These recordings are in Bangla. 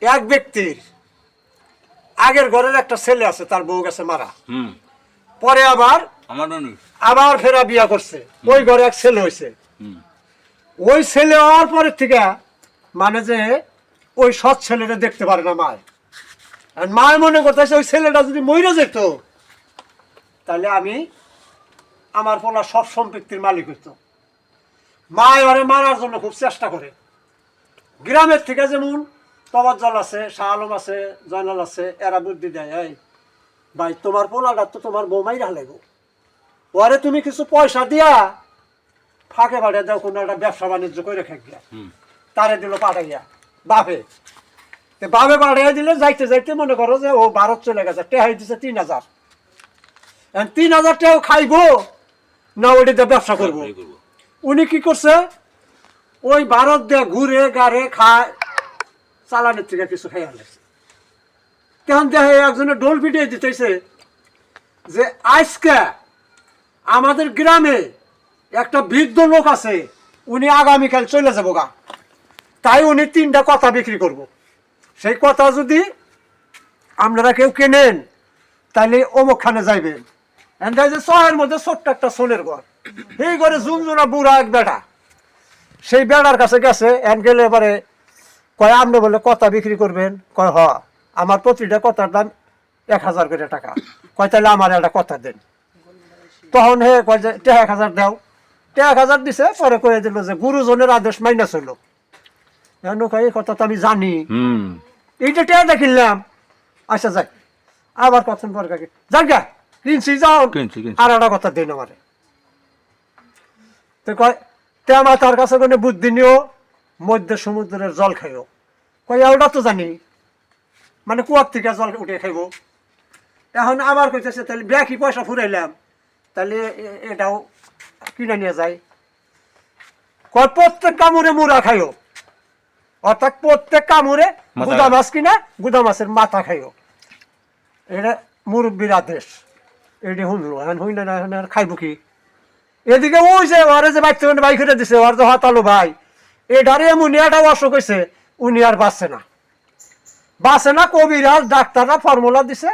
এক ব্যক্তির আগের ঘরের একটা ছেলে আছে তার বউ গেছে মারা। হুম। পরে আবার আবার ফেরা বিয়া করছে। ওই ঘরে এক ছেলে হয়েছে। হুম। ওই ছেলে হওয়ার পরের থেকে মানে যে ওই সৎ ছেলেটা দেখতে পারে না মায়। আর মায় মনে করতেছে ওই ছেলেটা যদি মরে যেত তাহলে আমি আমার পোলা সব সম্পত্তির মালিক হইতো। মায় ওরে মারার জন্য খুব চেষ্টা করে। গ্রামের থেকে যেমন তবাজ্জল আছে শাহ আলম আছে জয়নাল আছে এরা বুদ্ধি দেয় এই ভাই তোমার পোলাটা তো তোমার বৌমাই হালাইব ওরে তুমি কিছু পয়সা দিয়া ফাঁকে বাড়িয়ে দাও কোনো একটা ব্যবসা বাণিজ্য করে খেয়ে হুম। তারে দিল পাঠাইয়া বাপে। বাপে পাঠাইয়া দিলে যাইতে যাইতে মনে করো যে ও ভারত চলে গেছে টেহাই দিছে তিন হাজার। তিন হাজার টাকাও খাইবো না ওইটাতে ব্যবসা করব। উনি কি করছে ওই ভারত দিয়ে ঘুরে গাড়ে খায় চালানের থেকে কিছু খাইয়া লাগছে তখন দেখে একজনে ডোল পিটিয়ে দিতেছে যে, আজকে আমাদের গ্রামে একটা বৃদ্ধ লোক আছে, উনি আগামীকাল চলে যাব গা। তাই উনি তিনটা কথা বিক্রি করব। সেই কথা যদি আপনারা কেউ কেনেন, তাহলে অমুকখানে যাইবেন। যে শহরের মধ্যে ছোট্ট একটা সোনের ঘর। এই ঘরে জুমজুনা বুড়া এক বেটা। সেই বেড়ার কাছে গেছে এন গেলে এবারে কয় আপনি বলে কথা বিক্রি করবেন? কয় হ আমার প্রতিটা কথার দাম এক হাজার করে টাকা। কয় তাহলে আমার একটা কথা দেন। তখন হে কয় যে টে এক হাজার দাও। টে এক হাজার দিছে পরে কয়ে দিল যে গুরুজনের আদেশ মাইনাস হইল এখন কয় এই কথা তো আমি জানি। এইটা টেয়া দেখিলাম আচ্ছা যাক আবার কথন পর কাকে যাক গা কিনছি যাও। আর একটা কথা দিন আমারে। তো কয় তে আমার তার কাছে কোনো বুদ্ধি নিও। মধ্যে সমুদ্রের জল খাইও। কয় ওটা তো জানি। মানে কুয়ার থেকে জল উঠে খাইব। এখন আবার কইতেছে তাহলে ব্যাকি পয়সা ফুরাইলাম? তাহলে এটাও কিনে নিয়ে যায় কয় প্রত্যেক কামড়ে মুড়া খাইও। অর্থাৎ প্রত্যেক কামড়ে গুদা মাছ কিনা গুদা মাছের মাথা খাইও। এটা মুরব্বীর আদেশ। এটি শুনলো এখন হইলে না খাইব কি? এদিকে ওই যে ওরে যে বাইক বাইক করে দিছে ওর যে হতালো ভাই। এটারে এমন একটা অসুখ হয়েছে উনি আর বাঁচছে না। বাঁচে না কবিরাজ ডাক্তাররা ফর্মুলা দিছে।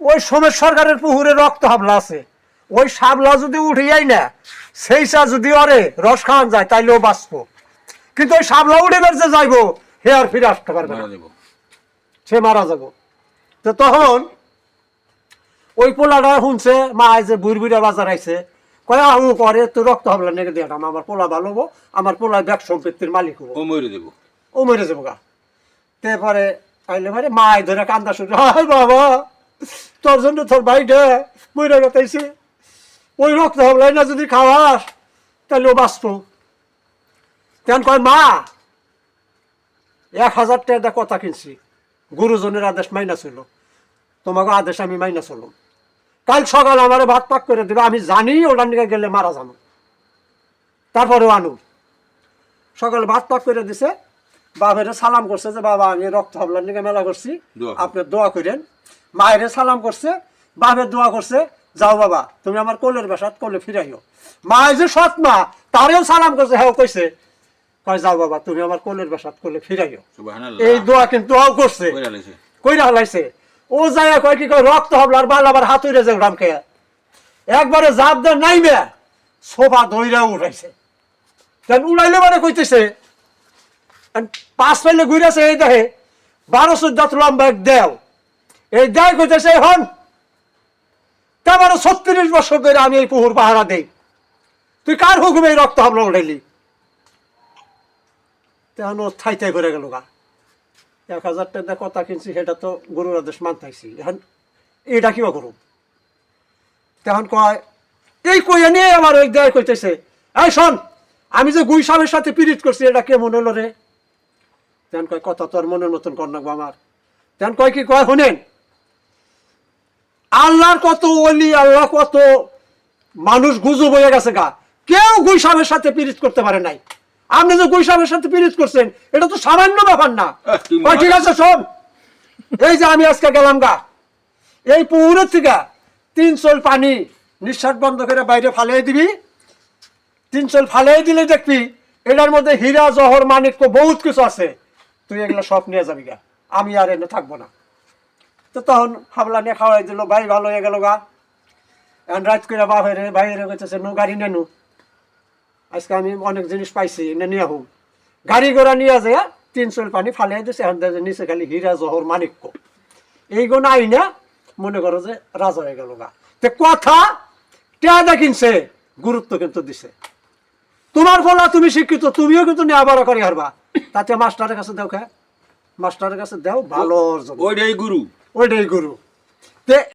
ওই সোমেশ সরকারের পুকুরে রক্ত হাবলা আছে। ওই সাবলা যদি উঠে যায় না সেই চা যদি অরে রস খাওয়ান যায় তাইলেও বাঁচবো। কিন্তু ওই সাবলা উঠে বেরছে যাইবো হে আর ফিরে আসতে পারবে না। সে মারা যাব। তো তখন ওই পোলাটা শুনছে মা আইছে বুড়বুড়া বাজার আইছে কয় আহু করে তো রক্ত হবলা নেগে দিয়ে আমার পোলা ভালো হব আমার পোলা ব্যাগ সম্পত্তির মালিক হব। ও মরে দেবো ও মরে যাব গা। তারপরে আইলে মানে মায় ধরে কান্দা শুরু হাই বাবা তোর জন্য তোর ভাইটা মরে গেছে ওই রক্ত হবলাই না যদি খাওয়াস তাহলে ও বাঁচবো। তেন কয় মা এক হাজার টাকা কথা কিনছি। গুরুজনের আদেশ মাইনাস হইল। তোমাকে আদেশ আমি মাইনা হলাম। কাল সকাল আমারে ভাত পাক করে দেবে আমি জানি ওটার নিকে গেলে মারা যাব। তারপরেও আনু। সকালে ভাত পাক করে দিছে বাবারে সালাম করছে যে বাবা আমি রক্ত হাবলার নিকে মেলা করছি। আপনি দোয়া করেন। মায়েরে সালাম করছে বাপের দোয়া করছে যাও বাবা তুমি আমার কোলের বাসাত কোলে ফিরাইও। মা যে সৎ মা তারেও সালাম করছে হ্যাঁ কইছে কয় যাও বাবা তুমি আমার কোলের বাসাত কোলে ফিরাইও। এই দোয়া কিন্তু করছে। কইরা হলাইছে ও যায় কয় কি কয়, রক্ত হাবলার বাল আবার হাত উড়ে যায় রামকে একবারে জাপ দে নাইবে সোফা দইরা উঠাইছে কেন উড়াইলে মানে কইতেছে আর পাঁচ পাইলে ঘুরেছে এই দেখে বারো চোদ্দ লম্বা এক দেও। এই দেয় কইতেছে, হন তারপরে ছত্রিশ বছর ধরে আমি এই পুহুর পাহারা দেই। তুই কার হুকুমে রক্ত হামলা উঠাইলি তখন ও থাই থাই করে গেল গা। এক হাজার টাকা কথা কিনছি, সেটা তো গরুর আদেশ মানতাইছি। এখন এটা কিবা করুম? তখন কয়, এই কইয়া নিয়ে আমার ওই দেয় কইতেছে। এই শোন, আমি যে গুই সাহেবের সাথে পিরিত করছি, এটা কেমন হলো রে? তেন কয়, কথা তোর মনের মতন কর নাকবো আমার। তেন কয় কি, কয়, শুনেন, আল্লাহর কত অলি আল্লাহ কত মানুষ গুজু বয়ে গেছে গা। কেউ গুই সাহেবের সাথে পিরিত করতে পারে নাই। আপনি যে সাহেবের সাথে পিরিত করছেন এটা তো সামান্য ব্যাপার না। ঠিক আছে শোন। এই যে আমি আজকে গেলাম গা এই পুকুরের থেকে তিন চল পানি নিঃশ্বাস বন্ধ করে বাইরে ফালিয়ে দিবি। তিন চল ফালিয়ে দিলে দেখবি এটার মধ্যে হীরা জহর মানিক্য বহুত কিছু আছে। তুই এগুলো সব নিয়ে যাবি গা। আমি আর এনে থাকব না। তো তখন হাবলা নিয়ে খাওয়াই দিল ভাই ভালো হয়ে গেল গা। রাত করে বাহিরে বাইরে গেছে নো গাড়ি নেনু আজকে আমি অনেক জিনিস পাইছি এনে নিয়ে হোক গাড়ি ঘোড়া নিয়ে যায় তিন চুল পানি ফালিয়ে দিছে এখন নিচে খালি হীরা জহর মানিক্য। এইগুলো আই না মনে করো যে রাজা হয়ে গেল গা। তে কথা টেয়াদা কিনছে গুরুত্ব কিন্তু দিছে। তোমার ফলা তুমি শিক্ষিত তুমিও কিন্তু নেওয়া বড় করে হারবা। তাতে মাস্টারের কাছে দেও খা মাস্টারের কাছে দেও ভালো ওইটাই গুরু। ওইটাই গুরু। তে